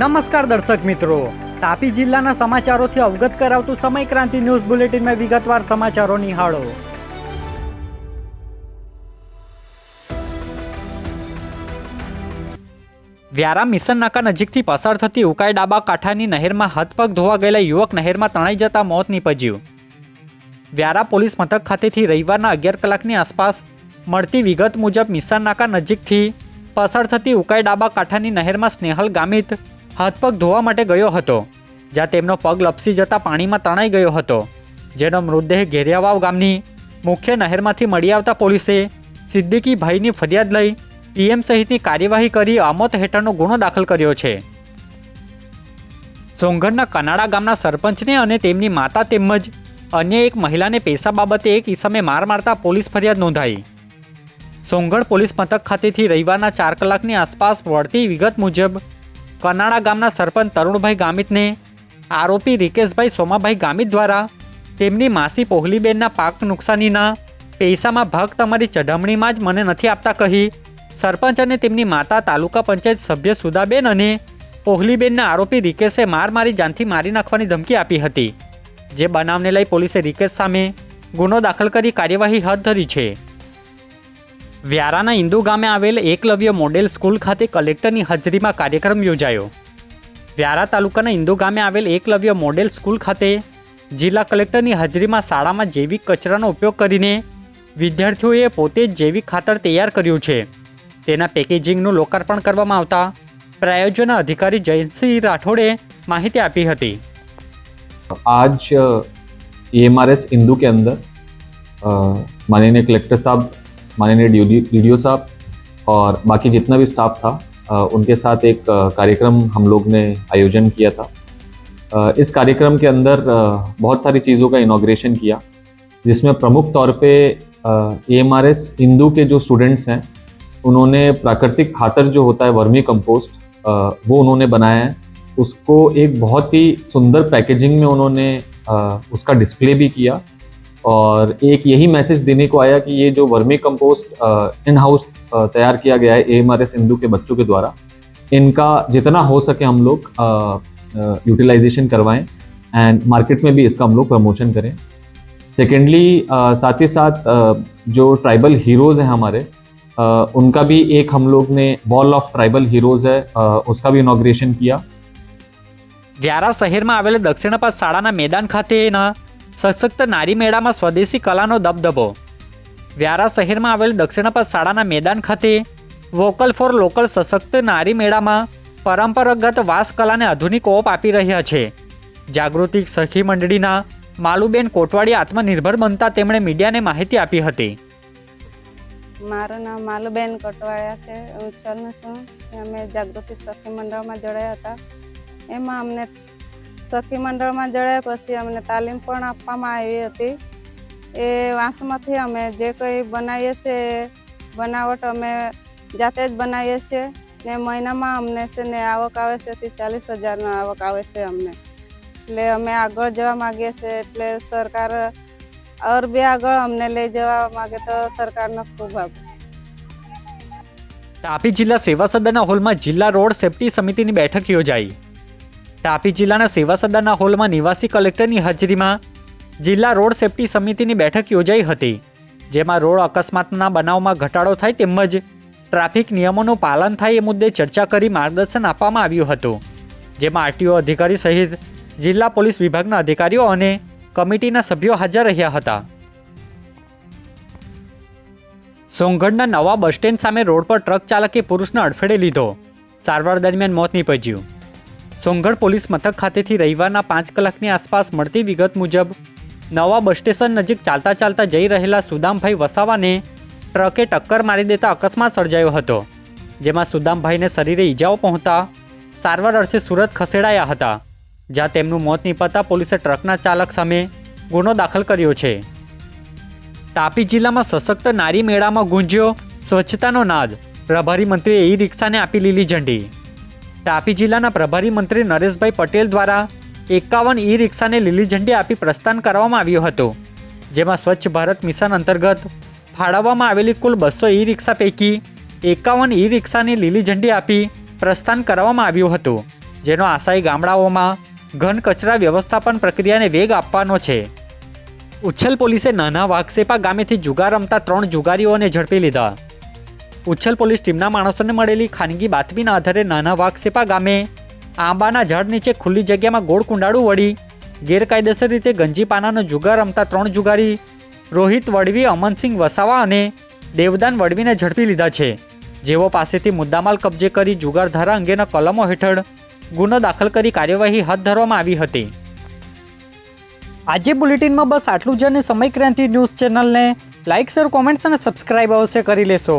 નમસ્કાર દર્શક મિત્રો. તાપી જિલ્લાના સમાચારોથી અવગત કરાવતું સમય ક્રાંતિ ન્યૂઝ બુલેટિનમાં વિગતવાર સમાચારો નિહાળો. વ્યારા મિશન નાકા નજીકથી પસાર થતી ઉકાઈ ડાબા કાંઠાની નહેરમાં હાથપગ ધોવા ગયેલા યુવક નહેરમાં તણાઈ જતા મોત નીપજ્યું. વ્યારા પોલીસ મથક ખાતેથી રવિવારના અગિયાર કલાકની આસપાસ મળતી વિગત મુજબ મિશન નાકા નજીકથી પસાર થતી ઉકાઈ ડાબા કાંઠાની નહેરમાં સ્નેહલ ગામિત હાથપગ ધોવા માટે ગયો હતો, જ્યાં તેમનો પગ લપસી જતા પાણીમાં તણાઈ ગયો હતો, જેનો મૃતદેહ ઘેરિયાવાવ ગામની મુખ્ય નહેરમાંથી મળી આવતા પોલીસે સિદ્દીકી ભાઈની ફરિયાદ લઈ પીએમ સહિતની કાર્યવાહી કરી અમોત હેઠળનો ગુનો દાખલ કર્યો છે. સોંગઢના કનાડા ગામના સરપંચને અને તેમની માતા તેમજ અન્ય એક મહિલાને પૈસા બાબતે એક ઈસમે માર મારતા પોલીસ ફરિયાદ નોંધાઈ. સોંગઢ પોલીસ મથક ખાતેથી રવિવારના ચાર કલાકની આસપાસ વળતી વિગત મુજબ કનાડા ગામના સરપંચ તરુણભાઈ ગામિતને આરોપી રિકેશભાઈ સોમાભાઈ ગામિત દ્વારા તેમની માસી પોહલીબેનના પાક નુકસાનીના પૈસામાં ભાગ તમારી ચઢમણીમાં જ મને નથી આપતા કહી સરપંચ અને તેમની માતા તાલુકા પંચાયત સભ્ય સુદાબેન અને પોહલીબેનના આરોપી રિકેશે માર મારી જાનથી મારી નાખવાની ધમકી આપી હતી, જે બનાવને લઈ પોલીસે રિકેશ સામે ગુનો દાખલ કરી કાર્યવાહી હાથ ધરી છે. વ્યારાના ઇન્દુ ગામે આવેલ એકલવ્ય મોડેલ સ્કૂલ ખાતે કલેક્ટરની હાજરીમાં કાર્યક્રમ યોજાયો. વ્યારા તાલુકાના ઇન્દુ ગામે આવેલ એકલવ્ય મોડેલ સ્કૂલ ખાતે જિલ્લા કલેક્ટરની હાજરીમાં શાળામાં જૈવિક કચરાનો ઉપયોગ કરીને વિદ્યાર્થીઓએ પોતે જ જૈવિક ખાતર તૈયાર કર્યું છે. તેના પેકેજિંગનું લોકાર્પણ કરવામાં આવતા પ્રાયોજન અધિકારી જયંતસિંહ રાઠોડે માહિતી આપી હતી. આજ એમઆરએસ ઇન્દુ કે અંદર માનનીય કલેક્ટર સાહેબ माननीय डी डी साहब और बाकी जितना भी स्टाफ था उनके साथ एक कार्यक्रम हम लोग ने आयोजन किया था। इस कार्यक्रम के अंदर बहुत सारी चीज़ों का इनाग्रेशन किया, जिसमें प्रमुख तौर पे A M R S Indu के जो स्टूडेंट्स हैं, उन्होंने प्राकृतिक खातर जो होता है, वर्मी कंपोस्ट वो उन्होंने बनाया है। उसको एक बहुत ही सुंदर पैकेजिंग में उन्होंने उसका डिस्प्ले भी किया। और एक यही मैसेज देने को आया कि ये जो वर्मी कंपोस्ट इन हाउस तैयार किया गया है A M R S Hindu के बच्चों के द्वारा इनका जितना हो सके हम लोग यूटिलाइजेशन करवाएं एंड मार्केट में भी इसका हम लोग प्रमोशन करें सेकेंडली साथ ही साथ अ, जो ट्राइबल हीरोज़ हैं हमारे अ, उनका भी एक हम लोग ने वॉल ऑफ ट्राइबल हीरोज़ है अ, उसका भी इनाग्रेशन किया વ્યારા શહેરમાં આવેલ દક્ષિણપાત શાળાના મેદાન ખાતેના સશક્ત નારી મેળામાં સ્વદેશી કલાનો દબદબો. વ્યારા શહેરમાં આવેલ દક્ષિણપાત શાળાના મેદાન ખાતે વોકલ ફોર લોકલ સશક્ત નારી મેળામાં પરંપરાગત વાસ કલાને આધુનિક ઓપ આપી રહ્યા છે. જાગૃતિ સખી મંડળીના માલુબેન કોટવાડી આત્મનિર્ભર બનતા તેમણે મીડિયાને માહિતી આપી હતી. મારું નામ માલુબેન કોટવાડિયા છે. હું છું. અમે જાગૃતિ સખી મંડળમાં જોડાયા હતા. એમાં અમને સખી મંડળમાં જોડાયા પછી અમને તાલીમ પણ આપવામાં આવી હતી. એ વાંસમાંથી અમે જે કંઈ બનાવીએ છીએ બનાવટ અમે જાતે જ બનાવીએ છીએ ને મહિનામાં અમને છે ને આવક આવે છે તે ચાલીસ હજારનો આવક આવે છે અમને. એટલે અમે આગળ જવા માગીએ છીએ એટલે સરકાર ઓર બી આગળ અમને લઈ જવા માગે તો સરકારનો ખૂબ આભાર. તાપી જિલ્લા સેવા સદનના હોલમાં જિલ્લા રોડ સેફટી સમિતિની બેઠક યોજાઈ. તાપી જિલ્લાના સેવા સદનના હોલમાં નિવાસી કલેક્ટરની હાજરીમાં જિલ્લા રોડ સેફટી સમિતિની બેઠક યોજાઈ હતી, જેમાં રોડ અકસ્માતના બનાવમાં ઘટાડો થાય તેમજ ટ્રાફિક નિયમોનું પાલન થાય એ મુદ્દે ચર્ચા કરી માર્ગદર્શન આપવામાં આવ્યું હતું, જેમાં આરટીઓ અધિકારી સહિત જિલ્લા પોલીસ વિભાગના અધિકારીઓ અને કમિટીના સભ્યો હાજર રહ્યા હતા. સોંગઢના નવા બસ સ્ટેન્ડ સામે રોડ પર ટ્રક ચાલકે પુરુષને અડફેટે લીધો, સારવાર દરમિયાન મોત નીપજ્યું. સોંગઢ પોલીસ મથક ખાતેથી રવિવારના પાંચ કલાકની આસપાસ મળતી વિગત મુજબ, નવા બસ સ્ટેશન નજીક ચાલતા ચાલતા જઈ રહેલા સુદામભાઈ વસાવાને ટ્રકે ટક્કર મારી દેતા અકસ્માત સર્જાયો હતો, જેમાં સુદામભાઈને શરીરે ઈજાઓ પહોંચતા સારવાર અર્થે સુરત ખસેડાયા હતા, જ્યાં તેમનું મોત નીપજતા પોલીસે ટ્રકના ચાલક સામે ગુનો દાખલ કર્યો છે. તાપી જિલ્લામાં સશક્ત નારી મેળામાં ગુંજ્યો સ્વચ્છતાનો નાદ, પ્રભારી મંત્રીએ ઈ રિક્ષાને આપી લીલી ઝંડી. તાપી જિલ્લાના પ્રભારી મંત્રી નરેશભાઈ પટેલ દ્વારા એકાવન ઈ રિક્ષાને લીલી ઝંડી આપી પ્રસ્થાન કરવામાં આવ્યું હતું, જેમાં સ્વચ્છ ભારત મિશન અંતર્ગત ફાળવવામાં આવેલી કુલ બસો ઈ રિક્ષા પૈકી એકાવન ઈ રિક્ષાને લીલી ઝંડી આપી પ્રસ્થાન કરવામાં આવ્યું હતું, જેનો આશય ગામડાઓમાં ઘન કચરા વ્યવસ્થાપન પ્રક્રિયાને વેગ આપવાનો છે. ઉચ્છલ પોલીસે નાના વાઘસેપા ગામેથી જુગાર રમતા ત્રણ જુગારીઓને ઝડપી લીધા. ઉચ્છલ પોલીસ ટીમના માણસોને મળેલી ખાનગી બાતમીના આધારે નાના વાઘસેપા ગામે આંબાના ઝાડ નીચે ખુલ્લી જગ્યામાં ગોળ કુંડાળું વળી ગેરકાયદેસર રીતે ગંજી પાનાનો જુગાર રમતા ત્રણ જુગારી રોહિત વડવી, અમનસિંહ વસાવા અને દેવદાન વડવીને ઝડપી લીધા છે. જેઓ પાસેથી મુદ્દામાલ કબજે કરી જુગાર ધારા અંગેના કલમો હેઠળ ગુનો દાખલ કરી કાર્યવાહી હાથ ધરવામાં આવી હતી. આજે બુલેટિનમાં બસ આટલું જ અને સમય ક્રાંતિ ન્યૂઝ ચેનલને લાઇક, શેર, કોમેન્ટ્સ અને સબસ્ક્રાઇબ અવશ્ય કરી લેશો.